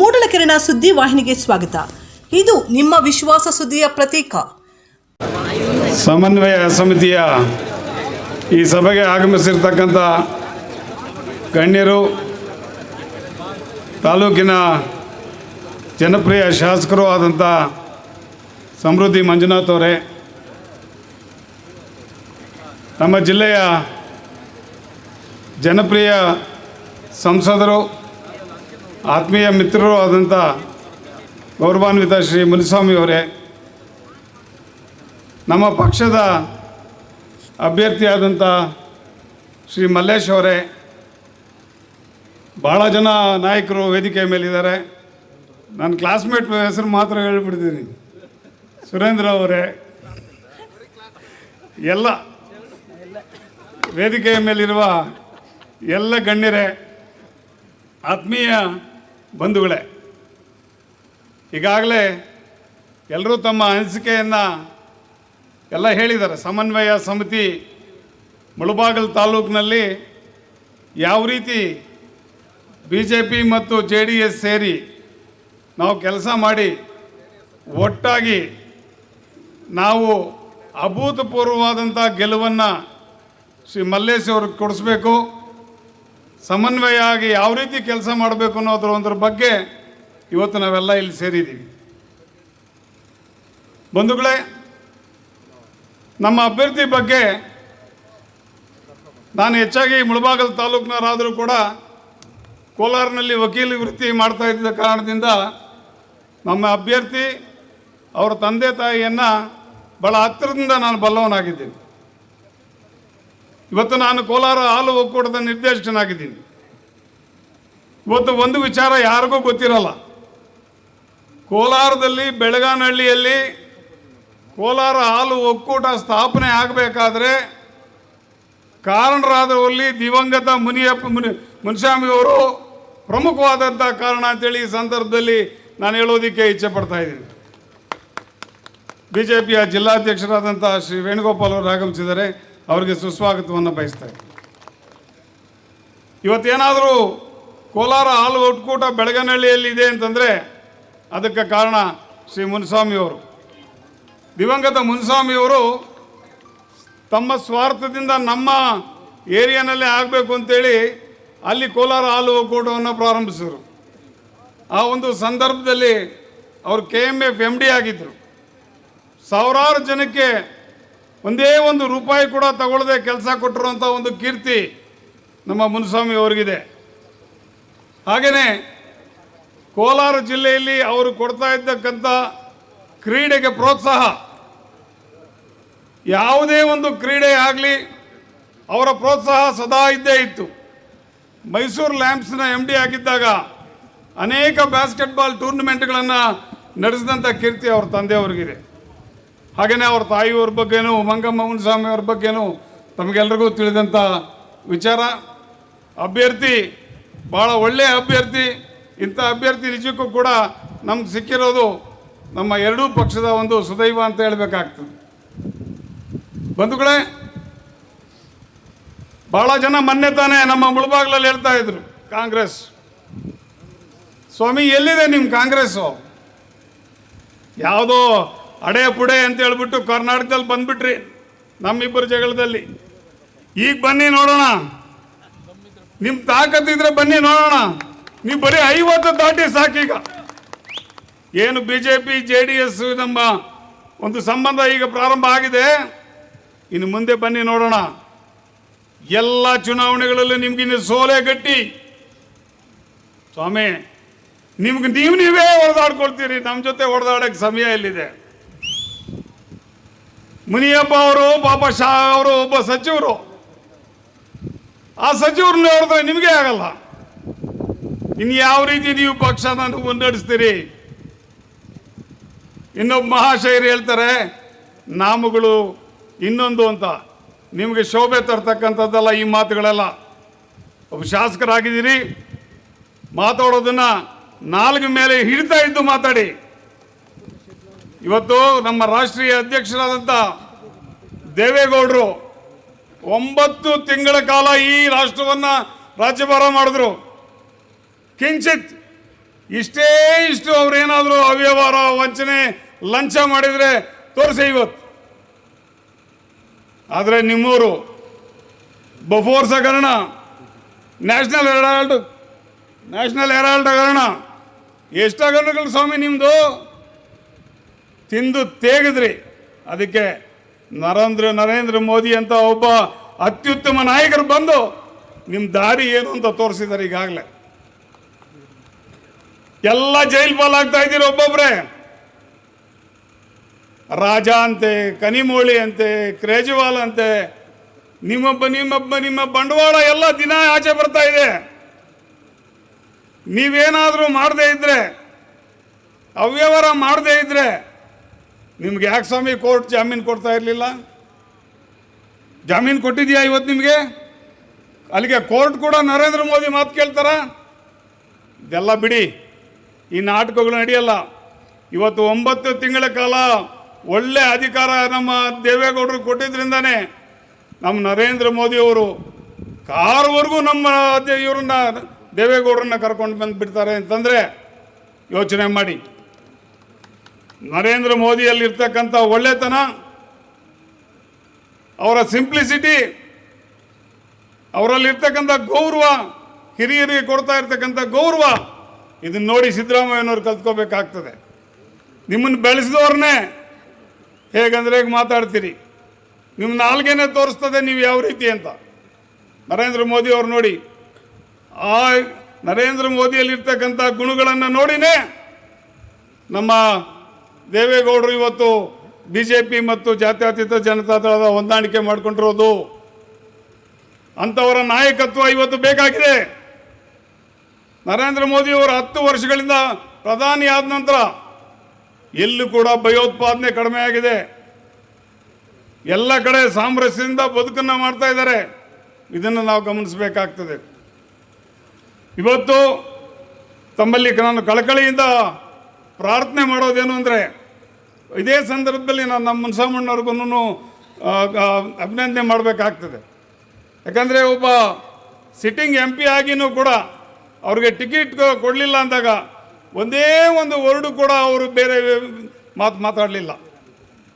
ಮೂಡಲಕೆರೆನ ಸುದ್ದಿ ವಾಹಿನಿಗೆ ಸ್ವಾಗತ. ಇದು ನಿಮ್ಮ ವಿಶ್ವಾಸ ಸುದ್ದಿಯ ಪ್ರತೀಕ. ಸಮನ್ವಯ ಸಮಿತಿಯ ಈ ಸಭೆಗೆ ಆಗಮಿಸಿರ್ತಕ್ಕಂಥ ಗಣ್ಯರು, ತಾಲೂಕಿನ ಜನಪ್ರಿಯ ಶಾಸಕರು ಆದಂಥ ಸಮೃದ್ಧಿ ಮಂಜುನಾಥ್ ಅವರೇ, ನಮ್ಮ ಜಿಲ್ಲೆಯ ಜನಪ್ರಿಯ ಸಂಸದರು ಆತ್ಮೀಯ ಮಿತ್ರರು ಆದಂಥ ಗೌರವಾನ್ವಿತ ಶ್ರೀ ಮುನಿಸ್ವಾಮಿ ಅವರೇ, ನಮ್ಮ ಪಕ್ಷದ ಅಭ್ಯರ್ಥಿಯಾದಂಥ ಶ್ರೀ ಮಲ್ಲೇಶ್ ಅವರೇ ಭಾಳ ಜನ ನಾಯಕರು ವೇದಿಕೆ ಮೇಲಿದ್ದಾರೆ. ನನ್ನ ಕ್ಲಾಸ್ಮೇಟ್ ಹೆಸರು ಮಾತ್ರ ಹೇಳ್ಬಿಡ್ತೀನಿ. ಸುರೇಂದ್ರ ಅವರೇ, ಎಲ್ಲ ವೇದಿಕೆಯ ಮೇಲಿರುವ ಎಲ್ಲ ಗಣ್ಯರೇ, ಆತ್ಮೀಯ ಬಂಧುಗಳೇ, ಈಗಾಗಲೇ ಎಲ್ಲರೂ ತಮ್ಮ ಅನಿಸಿಕೆಯನ್ನು ಎಲ್ಲ ಹೇಳಿದ್ದಾರೆ. ಸಮನ್ವಯ ಸಮಿತಿ ಮುಳಬಾಗಲ್ ತಾಲೂಕಿನಲ್ಲಿ ಯಾವ ರೀತಿ ಬಿ ಜೆ ಪಿ ಮತ್ತು ಜೆ ಡಿ ಎಸ್ ಸೇರಿ ನಾವು ಕೆಲಸ ಮಾಡಿ ಒಟ್ಟಾಗಿ ನಾವು ಅಭೂತಪೂರ್ವವಾದಂಥ ಗೆಲುವನ್ನು ಶ್ರೀ ಮಲ್ಲೇಶ್ ಅವ್ರಿಗೆ ಕೊಡಿಸ್ಬೇಕು. ಸಮನ್ವಯ ಆಗಿ ಯಾವ ರೀತಿ ಕೆಲಸ ಮಾಡಬೇಕು ಅನ್ನೋದ್ರ ಒಂದ್ರ ಬಗ್ಗೆ ಇವತ್ತು ನಾವೆಲ್ಲ ಇಲ್ಲಿ ಸೇರಿದ್ದೀವಿ. ಬಂಧುಗಳೇ, ನಮ್ಮ ಅಭ್ಯರ್ಥಿ ಬಗ್ಗೆ ನಾನು ಹೆಚ್ಚಾಗಿ ಮುಳಬಾಗಲ್ ತಾಲೂಕಿನವರಾದರೂ ಕೂಡ ಕೋಲಾರನಲ್ಲಿ ವಕೀಲ ವೃತ್ತಿ ಮಾಡ್ತಾ ಇದ್ದ ಕಾರಣದಿಂದ ನಮ್ಮ ಅಭ್ಯರ್ಥಿ, ಅವರ ತಂದೆ ತಾಯಿಯನ್ನು ಭಾಳ ಹತ್ತಿರದಿಂದ ನಾನು ಬಲ್ಲವನಾಗಿದ್ದೀನಿ. ಇವತ್ತು ನಾನು ಕೋಲಾರ ಹಾಲು ಒಕ್ಕೂಟದ ನಿರ್ದೇಶಕನಾಗಿದ್ದೀನಿ. ಇವತ್ತು ಒಂದು ವಿಚಾರ ಯಾರಿಗೂ ಗೊತ್ತಿರಲ್ಲ. ಕೋಲಾರದಲ್ಲಿ ಬೆಳಗಾನಹಳ್ಳಿಯಲ್ಲಿ ಕೋಲಾರ ಹಾಲು ಒಕ್ಕೂಟ ಸ್ಥಾಪನೆ ಆಗಬೇಕಾದ್ರೆ ಕಾರಣರಾದವರಲ್ಲಿ ದಿವಂಗತ ಮುನಿಯಪ್ಪ ಮುನಿ ಮುನಿಸ್ವಾಮಿಯವರು ಪ್ರಮುಖವಾದಂಥ ಕಾರಣ ಅಂತೇಳಿ ಈ ಸಂದರ್ಭದಲ್ಲಿ ನಾನು ಹೇಳೋದಕ್ಕೆ ಇಚ್ಛೆ ಪಡ್ತಾ ಇದ್ದೀನಿ. ಬಿ ಜೆ ಪಿಯ ಜಿಲ್ಲಾಧ್ಯಕ್ಷರಾದಂಥ ಶ್ರೀ ವೇಣುಗೋಪಾಲ್ ಅವರು ಆಗಮಿಸಿದ್ದಾರೆ. ಅವರಿಗೆ ಸುಸ್ವಾಗತವನ್ನು ಬಯಸ್ತಾ ಇದ್ದೀನಿ ಇವತ್ತೇನಾದರೂ ಕೋಲಾರ ಹಾಲು ಒಟ್ಕೂಟ ಬೆಳಗನಹಳ್ಳಿಯಲ್ಲಿ ಇದೆ ಅಂತಂದರೆ ಅದಕ್ಕೆ ಕಾರಣ ಶ್ರೀ ಮುನಿಸ್ವಾಮಿಯವರು ದಿವಂಗತ ಮುನಿಸ್ವಾಮಿಯವರು ತಮ್ಮ ಸ್ವಾರ್ಥದಿಂದ ನಮ್ಮ ಏರಿಯಾನಲ್ಲೇ ಆಗಬೇಕು ಅಂತೇಳಿ ಅಲ್ಲಿ ಕೋಲಾರ ಹಾಲು ಒಕ್ಕೂಟವನ್ನು ಪ್ರಾರಂಭಿಸಿದರು. ಆ ಒಂದು ಸಂದರ್ಭದಲ್ಲಿ ಅವರು K M F M D ಆಗಿದ್ದರು ಸಾವಿರಾರು ಜನಕ್ಕೆ ಒಂದೇ ಒಂದು ರೂಪಾಯಿ ಕೂಡ ತಗೊಳ್ಳದೆ ಕೆಲಸ ಕೊಟ್ಟಿರುವಂಥ ಒಂದು ಕೀರ್ತಿ ನಮ್ಮ ಮುನಿಸ್ವಾಮಿ ಅವರಿಗಿದೆ. ಹಾಗೆಯೇ ಕೋಲಾರ ಜಿಲ್ಲೆಯಲ್ಲಿ ಅವರು ಕೊಡ್ತಾ ಇದ್ದಕ್ಕಂಥ ಕ್ರೀಡೆಗೆ ಪ್ರೋತ್ಸಾಹ, ಯಾವುದೇ ಒಂದು ಕ್ರೀಡೆ ಆಗಲಿ ಅವರ ಪ್ರೋತ್ಸಾಹ ಸದಾ ಇದ್ದೇ ಇತ್ತು. ಮೈಸೂರು ಲ್ಯಾಂಪ್ಸ್ನ ಎಂ ಡಿ ಆಗಿದ್ದಾಗ ಅನೇಕ ಬ್ಯಾಸ್ಕೆಟ್ಬಾಲ್ ಟೂರ್ನಮೆಂಟ್ಗಳನ್ನು ನಡೆಸಿದಂಥ ಕೀರ್ತಿ ಅವ್ರ ತಂದೆಯವ್ರಿಗಿದೆ. ಹಾಗೆಯೇ ಅವ್ರ ತಾಯಿಯವ್ರ ಬಗ್ಗೆನೂ ಉಮಂಗಮ್ಮನ ಮುನಿಸ್ವಾಮಿ ಅವ್ರ ಬಗ್ಗೆನೂ ತಮಗೆಲ್ರಿಗೂ ತಿಳಿದಂಥ ವಿಚಾರ. ಅಭ್ಯರ್ಥಿ ಭಾಳ ಒಳ್ಳೆಯ ಅಭ್ಯರ್ಥಿ. ಇಂಥ ಅಭ್ಯರ್ಥಿ ನಿಜಕ್ಕೂ ಕೂಡ ನಮ್ಗೆ ಸಿಕ್ಕಿರೋದು ನಮ್ಮ ಎರಡೂ ಪಕ್ಷದ ಒಂದು ಸುದೈವ ಅಂತ ಹೇಳಬೇಕಾಗ್ತದೆ. ಬಂಧುಗಳೇ ಭಾಳ ಜನ ಮೊನ್ನೆ ತಾನೇ ನಮ್ಮ ಮುಳುಬಾಗ್ಲಲ್ಲಿ ಹೇಳ್ತಾ ಇದ್ರು, ಕಾಂಗ್ರೆಸ್. ಸ್ವಾಮಿ, ಎಲ್ಲಿದೆ ನಿಮ್ಮ ಕಾಂಗ್ರೆಸ್ಸು ಯಾವುದೋ ಅಡೆ ಪುಡೆ ಅಂತ ಹೇಳ್ಬಿಟ್ಟು ಕರ್ನಾಟಕದಲ್ಲಿ ಬಂದ್ಬಿಟ್ರಿ ನಮ್ಮಿಬ್ಬರ ಜಗಳದಲ್ಲಿ. ಈಗ ಬನ್ನಿ ನೋಡೋಣ. ನಿಮ್ಮ ತಾಕತ್ತಿದ್ರೆ ಬನ್ನಿ ನೋಡೋಣ. ನೀವು ಬರೀ ಐವತ್ತು ದಾಟಿ ಸಾಕೀಗ ಏನು B J P J D S ನಮ್ಮ ಒಂದು ಸಂಬಂಧ ಈಗ ಪ್ರಾರಂಭ ಆಗಿದೆ. ಇನ್ನು ಮುಂದೆ ಬನ್ನಿ ನೋಡೋಣ. ಎಲ್ಲ ಚುನಾವಣೆಗಳಲ್ಲೂ ನಿಮ್ಗಿನ್ನು ಸೋಲೆ ಗಟ್ಟಿ. ಸ್ವಾಮಿ, ನಿಮ್ಗೆ ನೀವು ನೀವೇ ಹೊಡೆದಾಡ್ಕೊಳ್ತೀರಿ. ನಮ್ಮ ಜೊತೆ ಹೊಡೆದಾಡಕ್ಕೆ ಸಮಯ ಎಲ್ಲಿದೆ? ಮುನಿಯಪ್ಪ ಅವರು, ಪಾಪ ಶಾ ಅವರು, ಒಬ್ಬ ಸಚಿವರು. ಆ ಸಚಿವರನ್ನ ನೋಡಿದ್ರೆ ನಿಮಗೆ ಆಗಲ್ಲ. ಇನ್ನು ಯಾವ ರೀತಿ ನೀವು ಪಕ್ಷನ ಮುನ್ನಡೆಸ್ತೀರಿ? ಇನ್ನೊಬ್ಬ ಮಹಾಶಯರು ಹೇಳ್ತಾರೆ, ನಾಮಗಳು ಇನ್ನೊಂದು ಅಂತ. ನಿಮಗೆ ಶೋಭೆ ತರ್ತಕ್ಕಂಥದ್ದಲ್ಲ ಈ ಮಾತುಗಳೆಲ್ಲ. ಒಬ್ಬ ಶಾಸಕರಾಗಿದ್ದೀರಿ. ಮಾತಾಡೋದನ್ನು ನಾಲ್ಕು ಮೇಲೆ ಹಿಡಿತಾ ಇದ್ದು ಮಾತಾಡಿ. ಇವತ್ತು ನಮ್ಮ ರಾಷ್ಟ್ರೀಯ ಅಧ್ಯಕ್ಷರಾದಂಥ ದೇವೇಗೌಡರು ಒಂಬತ್ತು ತಿಂಗಳ ಕಾಲ ಈ ರಾಷ್ಟ್ರವನ್ನ ರಾಜ್ಯಭಾರ ಮಾಡಿದ್ರು. ಕಿಂಚಿತ್ ಇಷ್ಟೇ ಇಷ್ಟು ಅವರೇನಾದರೂ ಅವ್ಯವಹಾರ, ವಂಚನೆ, ಲಂಚ ಮಾಡಿದರೆ ತೋರಿಸಿ ಇವತ್ತು. ಆದರೆ ನಿಮ್ಮವರು ಬಫೋರ್ಸ್ ಹಗರಣ ನ್ಯಾಷನಲ್ ಹೆರಾಲ್ಡ್ ನ್ಯಾಷನಲ್ ಹೆರಾಲ್ಡ್ ಹಗರಣ ಎಷ್ಟು ಹಗರಣಗಳು ಸ್ವಾಮಿ ನಿಮ್ಮದು ತಿಂದು ತೇಗಿದ್ರಿ. ಅದಕ್ಕೆ ನರೇಂದ್ರ ನರೇಂದ್ರ ಮೋದಿ ಅಂತ ಒಬ್ಬ ಅತ್ಯುತ್ತಮ ನಾಯಕರು ಬಂದು ನಿಮ್ಮ ದಾರಿ ಏನು ಅಂತ ತೋರಿಸಿದ್ದಾರೆ ಈಗಾಗಲೇ. ಎಲ್ಲ ಜೈಲ್ ಪಾಲಾಗ್ತಾ ಇದ್ದೀರಿ ಒಬ್ಬೊಬ್ರೆ. ರಾಜ ಅಂತೆ, ಕನಿಮೋಳಿ ಅಂತೆ ಕ್ರೇಜ್ವಾಲ್ ಅಂತೆ, ನಿಮ್ಮೊಬ್ಬ ನಿಮ್ಮೊಬ್ಬ, ನಿಮ್ಮ ಬಂಡವಾಳ ಎಲ್ಲ ದಿನ ಆಚೆ ಬರ್ತಾ ಇದೆ. ನೀವೇನಾದರೂ ಮಾಡದೇ ಇದ್ರೆ, ಅವ್ಯವಹಾರ ಮಾಡದೇ ಇದ್ರೆ ನಿಮ್ಗೆ ಯಾಕೆ ಸ್ವಾಮಿ ಕೋರ್ಟ್ ಜಾಮೀನು ಕೊಡ್ತಾ ಇರಲಿಲ್ಲ? ಜಾಮೀನು ಕೊಟ್ಟಿದ್ಯಾ ಇವತ್ತು ನಿಮಗೆ? ಅಲ್ಲಿಗೆ ಕೋರ್ಟ್ ಕೂಡ ನರೇಂದ್ರ ಮೋದಿ ಮಾತು ಕೇಳ್ತಾರ? ಇದೆಲ್ಲ ಬಿಡಿ, ಈ ನಾಟಕಗಳು ನಡೆಯಲ್ಲ. ಇವತ್ತು ಒಂಬತ್ತು ತಿಂಗಳ ಕಾಲ ಒಳ್ಳೆ ಅಧಿಕಾರ ನಮ್ಮ ದೇವೇಗೌಡರು ಕೊಟ್ಟಿದ್ರಿಂದಾನೇ ನಮ್ಮ ನರೇಂದ್ರ ಮೋದಿಯವರು ಕಾರವರೆಗೂ ನಮ್ಮ ಇವ್ರನ್ನ ದೇವೇಗೌಡರನ್ನ ಕರ್ಕೊಂಡು ಬಂದು ಬಿಡ್ತಾರೆ ಅಂತಂದರೆ ಯೋಚನೆ ಮಾಡಿ. ನರೇಂದ್ರ ಮೋದಿಯಲ್ಲಿರ್ತಕ್ಕಂಥ ಒಳ್ಳೆತನ, ಅವರ ಸಿಂಪ್ಲಿಸಿಟಿ, ಅವರಲ್ಲಿರ್ತಕ್ಕಂಥ ಗೌರವ, ಹಿರಿಯರಿಗೆ ಕೊಡ್ತಾ ಇರ್ತಕ್ಕಂಥ ಗೌರವ ಇದನ್ನ ನೋಡಿ ಸಿದ್ದರಾಮಯ್ಯನವ್ರು ಕಲ್ತ್ಕೋಬೇಕಾಗ್ತದೆ. ನಿಮ್ಮನ್ನು ಬೆಳೆಸಿದವ್ರನ್ನೇ ಹೇಗಂದ್ರೆ ಹೇಗೆ ಮಾತಾಡ್ತೀರಿ? ನಿಮ್ಮ ನಾಲ್ಗೇನೆ ತೋರಿಸ್ತದೆ ನೀವು ಯಾವ ರೀತಿ ಅಂತ. ನರೇಂದ್ರ ಮೋದಿ ಅವ್ರು ನೋಡಿ, ಆ ನರೇಂದ್ರ ಮೋದಿಯಲ್ಲಿರ್ತಕ್ಕಂಥ ಗುಣಗಳನ್ನು ನೋಡಿನೇ ನಮ್ಮ ದೇವೇಗೌಡರು ಇವತ್ತು ಬಿ ಜೆ ಪಿ ಮತ್ತು ಜಾತ್ಯತೀತ ಜನತಾ ದಳದ ಹೊಂದಾಣಿಕೆ ಮಾಡಿಕೊಂಡಿರೋದು. ಅಂಥವರ ನಾಯಕತ್ವ ಇವತ್ತು ಬೇಕಾಗಿದೆ. ನರೇಂದ್ರ ಮೋದಿ ಅವರು ಹತ್ತು ವರ್ಷಗಳಿಂದ ಪ್ರಧಾನಿ ಆದ ನಂತರ ಎಲ್ಲೂ ಕೂಡ ಭಯೋತ್ಪಾದನೆ ಕಡಿಮೆ ಆಗಿದೆ. ಎಲ್ಲ ಕಡೆ ಸಾಮರಸ್ಯದಿಂದ ಬದುಕನ್ನು ಮಾಡ್ತಾ ಇದ್ದಾರೆ. ಇದನ್ನು ನಾವು ಗಮನಿಸಬೇಕಾಗ್ತದೆ. ಇವತ್ತು ತಮ್ಮಲ್ಲಿ ನಾನು ಕಳಕಳಿಯಿಂದ ಪ್ರಾರ್ಥನೆ ಮಾಡೋದೇನು ಅಂದರೆ ಇದೇ ಸಂದರ್ಭದಲ್ಲಿ ನಾನು ನಮ್ಮ ಮುನ್ಸಾಮಣ್ಣವ್ರಿಗೂ ಅಭಿನಂದನೆ ಮಾಡಬೇಕಾಗ್ತದೆ. ಯಾಕಂದರೆ ಒಬ್ಬ ಸಿಟ್ಟಿಂಗ್ ಎಂ ಪಿ ಆಗಿನೂ ಕೂಡ ಅವ್ರಿಗೆ ಟಿಕೆಟ್ ಕೊಡಲಿಲ್ಲ ಅಂದಾಗ ಒಂದೇ ಒಂದು ವರ್ಡು ಕೂಡ ಅವರು ಬೇರೆ ಮಾತು, ಮಾತಾಡಲಿಲ್ಲ.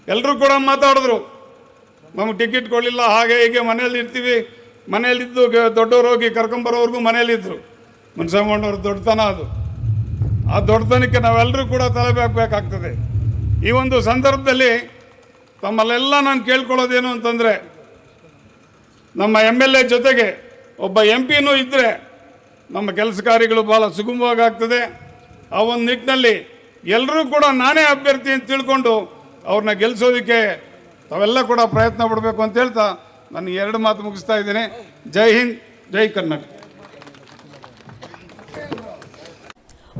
ಎಲ್ಲರೂ ಕೂಡ ಮಾತಾಡಿದ್ರು, ನಮಗೆ ಟಿಕೆಟ್ ಕೊಡಲಿಲ್ಲ, ಹಾಗೆ ಹೀಗೆ ಮನೇಲಿ ಇರ್ತೀವಿ. ಮನೇಲಿದ್ದು ದೊಡ್ಡವರು ಹೋಗಿ ಕರ್ಕೊಂಬರೋವ್ರಿಗೂ ಮನೇಲಿದ್ದರು ಮುನ್ಸಾಮಣ್ಣವ್ರ ದೊಡ್ಡತನ ಅದು. ಆ ದೊಡ್ಡತನಕ್ಕೆ ನಾವೆಲ್ಲರೂ ಕೂಡ ತಲೆ ಬಾಗಬೇಕಾಗ್ತದೆ ಈ ಒಂದು ಸಂದರ್ಭದಲ್ಲಿ ತಮ್ಮಲ್ಲೆಲ್ಲ ನಾನು ಕೇಳ್ಕೊಳ್ಳೋದೇನು ಅಂತಂದರೆ, ನಮ್ಮ ಎಂ ಎಲ್ ಎ ಜೊತೆಗೆ ಒಬ್ಬ ಎಂ ಪಿನೂ ಇದ್ದರೆ ನಮ್ಮ ಕೆಲಸ ಕಾರ್ಯಗಳು ಭಾಳ ಸುಗಮವಾಗ್ತದೆ. ಆ ಒಂದು ನಿಟ್ಟಿನಲ್ಲಿ ಎಲ್ಲರೂ ಕೂಡ ನಾನೇ ಅಭ್ಯರ್ಥಿ ಅಂತ ತಿಳ್ಕೊಂಡು ಅವ್ರನ್ನ ಗೆಲ್ಲಿಸೋದಕ್ಕೆ ತಾವೆಲ್ಲ ಕೂಡ ಪ್ರಯತ್ನ ಪಡಬೇಕು ಅಂತ ಹೇಳ್ತಾ ನಾನು ಎರಡು ಮಾತು ಮುಗಿಸ್ತಾ ಇದ್ದೀನಿ. ಜೈ ಹಿಂದ್, ಜೈ ಕರ್ನಾಟಕ.